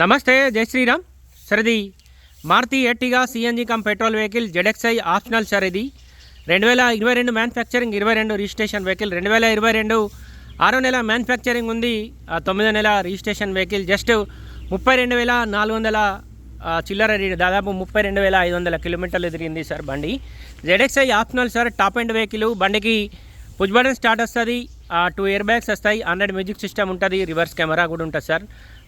నమస్తే జై శ్రీరామ్. సార్ ఇది Maruti Ertiga CNG cum petrol vehicle ZXi optional sir ఇది రెండు వేల ఇరవై రెండు మ్యానుఫ్యాక్చరింగ్ ఇరవై రెండు రిజిస్ట్రేషన్ వెహికల్ రెండు వేల ఇరవై రెండు ఆరో నెల మ్యానుఫ్యాక్చరింగ్ ఉంది. తొమ్మిదో నెల రిజిస్ట్రేషన్ వెహికల్ జస్ట్ ముప్పై రెండు వేల నాలుగు వందల చిల్లర దాదాపు ముప్పై రెండు వేల ఐదు వందల కిలోమీటర్లు తిరిగింది సార్ బండి. ZXi optional sir top end vehicle. బండికి పుష్ బటన్ స్టార్ట్ వస్తుంది. టూ ఇయర్ బ్యాగ్స్ వస్తాయి. హండ్రెడ్ మ్యూజిక్ సిస్టమ్ ఉంటుంది. రివర్స్ కెమెరా కూడా ఉంటుంది సార్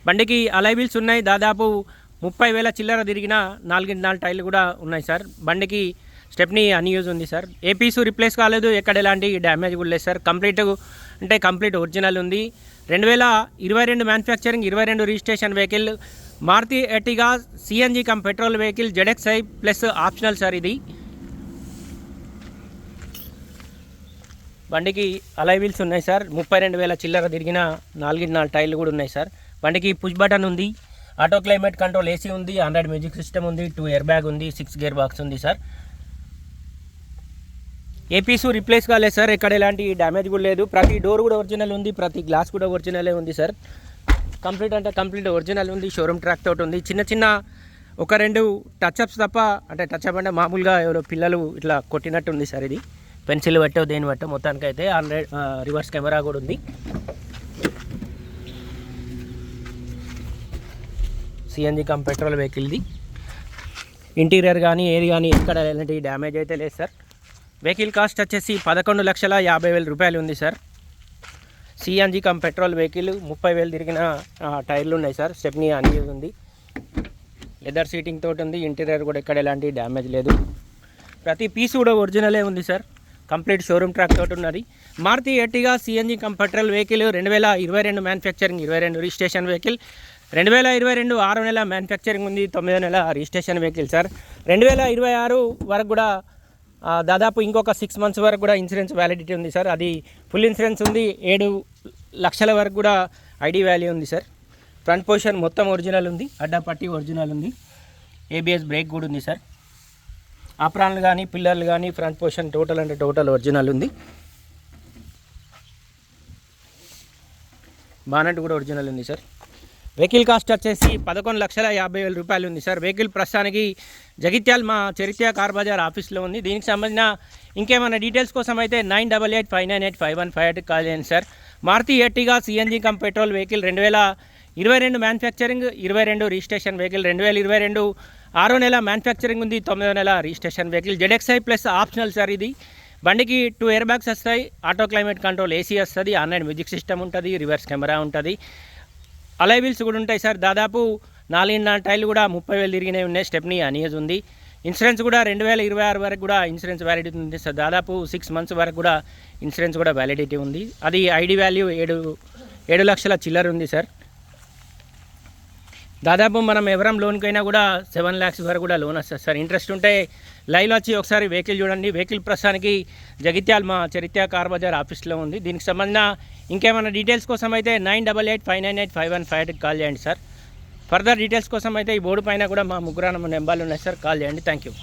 బండికి అలైబిల్స్ ఉన్నాయి. దాదాపు ముప్పై వేల చిల్లర తిరిగిన నాలుగింటి నాలుగు టైర్లు కూడా ఉన్నాయి సార్ బండికి స్టెప్ని అన్యూజ్ ఉంది సార్ ఏ పీసు రిప్లేస్ కాలేదు. ఎక్కడ ఎలాంటి డ్యామేజ్ కూడా లేదు సార్ కంప్లీట్ అంటే కంప్లీట్ ఒరిజినల్ ఉంది. రెండు వేల ఇరవై రెండు మ్యానుఫ్యాక్చరింగ్ ఇరవై రెండు registration vehicle Maruti Ertiga CNG cum petrol vehicle ZXi plus optional sir ఇది. బండికి అలై వీల్స్ ఉన్నాయి సార్. ముప్పై రెండు వేల చిల్లర తిరిగిన నాలుగు నాలుగు టైర్లు కూడా ఉన్నాయి సార్. బండికి పుష్ బటన్ ఉంది ఆటో క్లైమేట్ కంట్రోల్ ఏసీ ఉంది హండ్రెడ్ మ్యూజిక్ సిస్టమ్ ఉంది టూ ఇయర్ బ్యాగ్ ఉంది సిక్స్ గేర్ బాక్స్ ఉంది సార్. ఏపీసు రిప్లేస్ కాలేదు సార్. ఎక్కడ ఎలాంటి డ్యామేజ్ కూడా లేదు. ప్రతి డోర్ కూడా ఒరిజినల్ ఉంది ప్రతి గ్లాస్ కూడా ఒరిజినలే ఉంది సార్. కంప్లీట్ అంటే కంప్లీట్ ఒరిజినల్ ఉంది షోరూమ్ ట్రాక్ తోటి ఉంది. చిన్న చిన్న ఒక రెండు టచ్అప్స్ తప్ప అంటే టచ్అప్ అంటే మామూలుగా ఎవరో పిల్లలు ఇట్లా కొట్టినట్టు ఉంది సార్ ఇది. పెన్సిల్ పట్టో దేని పట్టో మొత్తానికి అయితే హండ్రెడ్ రివర్స్ కెమెరా కూడా ఉంది. సిఎన్జి కమ్ పెట్రోల్ వెహికల్ది ఇంటీరియర్ కానీ ఏది కానీ ఎక్కడ ఎలాంటి డ్యామేజ్ అయితే లేదు సార్. వెహికల్ కాస్ట్ వచ్చేసి పదకొండు లక్షల యాభై వేల రూపాయలు ఉంది sir. CNG cum petrol vehicle ముప్పై వేలు తిరిగిన టైర్లు ఉన్నాయి సార్. స్టెప్నీ అన్ని ఉంది. లెదర్ సీటింగ్ తోటి ఉంది. ఇంటీరియర్ కూడా ఎక్కడ ఎలాంటి డ్యామేజ్ లేదు. ప్రతి పీస్ కూడా ఒరిజినలే ఉంది సార్. కంప్లీట్ షోరూమ్ ట్రాక్ తోటి ఉన్నది. Maruti Ertiga CNG cum vehicle రెండు వేల ఇరవై రెండు మ్యానుఫ్యాక్చరింగ్ ఇరవై రెండు రిజిస్ట్రేషన్ వెహికల్ రెండు వేల ఇరవై రెండు ఆరో నెల మ్యానుఫ్యాక్చరింగ్ ఉంది తొమ్మిదో నెల రిజిస్ట్రేషన్ వెహికల్ సార్ రెండు వేల ఇరవై ఆరు వరకు కూడా దాదాపు ఇంకొక సిక్స్ మంత్స్ వరకు కూడా ఇన్సూరెన్స్ వ్యాలిడిటీ ఉంది సార్ అది ఫుల్ ఇన్సూరెన్స్ ఉంది ఏడు లక్షల వరకు కూడా ఐడి వాల్యూ ఉంది సార్ ఫ్రంట్ పొజిషన్ మొత్తం ఒరిజినల్ ఉంది అడ్డపట్టి ఒరిజినల్ ఉంది. ఏబిఎస్ బ్రేక్ కూడా ఉంది సార్ ఆప్రాన్లు కానీ పిల్లర్లు కానీ ఫ్రంట్ పోర్షన్ టోటల్ అంటే టోటల్ ఒరిజినల్ ఉంది. బానట్ కూడా ఒరిజినల్ ఉంది సార్ వెహికల్ కాస్ట్ వచ్చేసి పదకొండు లక్షల యాభై వేల రూపాయలు ఉంది సార్ వెహికల్ ప్రస్తుతానికి జగిత్యాల్ మా చరిత్ర కార్ బజార్ ఆఫీస్లో ఉంది. దీనికి సంబంధించిన ఇంకేమైనా డీటెయిల్స్ కోసం అయితే nine double eight five nine eight five one five ఎయిట్కి కాల్ చేయండి sir Maruti Ertiga CNG cum petrol vehicle రెండు వేల ఇరవై రెండు మ్యానుఫ్యాక్చరింగ్ ఇరవై రెండు రిజిస్ట్రేషన్ వెహికల్ రెండు వేల ఇరవై రెండు ఆరో నెల మ్యానుఫ్యాక్చరింగ్ ఉంది తొమ్మిదో నెల registration vehicle ZXi plus optional sir ఇది. బండికి టూ ఎయిర్ బ్యాగ్స్ వస్తాయి ఆటో క్లైమేట్ కంట్రోల్ ఏసీ వస్తుంది ఆన్లైన్ మ్యూజిక్ సిస్టమ్ ఉంటుంది రివర్స్ కెమెరా ఉంటుంది. అలై వీల్స్ కూడా ఉంటాయి సార్ దాదాపు నాలుగున్నర టైర్లు కూడా ముప్పై వేలు తిరిగినవి ఉన్నాయి. స్టెప్నీ అనియజ్ ఉంది. ఇన్సూరెన్స్ కూడా రెండు వేల ఇరవై ఆరు వరకు కూడా ఇన్సూరెన్స్ వ్యాలిడిటీ ఉంది సార్ దాదాపు సిక్స్ మంత్స్ వరకు కూడా ఇన్సూరెన్స్ కూడా వ్యాలిడిటీ ఉంది. అది ఐడి వాల్యూ ఏడు ఏడు లక్షల చిల్లర ఉంది సార్ దాదాపు మనం ఎవరం లోన్కైనా కూడా సెవెన్ ల్యాక్స్ వరకు కూడా లోన్ వస్తుంది. సార్ ఇంట్రెస్ట్ ఉంటే లైవ్లో వచ్చి ఒకసారి వెహికల్ చూడండి. వెహికల్ ప్రస్తుతానికి జగిత్యాల మా చరిత్ర కార్ బజార్ ఆఫీస్లో ఉంది. దీనికి సంబంధించిన ఇంకేమైనా డీటెయిల్స్ కోసం అయితే nine double eight five nine eight five one five ఎయిట్కి కాల్ చేయండి సార్. ఫర్దర్ డీటెయిల్స్ కోసం అయితే ఈ బోర్డు పైన కూడా మా ముగ్గురు నెంబర్లు ఉన్నాయి సార్. కాల్ చేయండి. Thank you.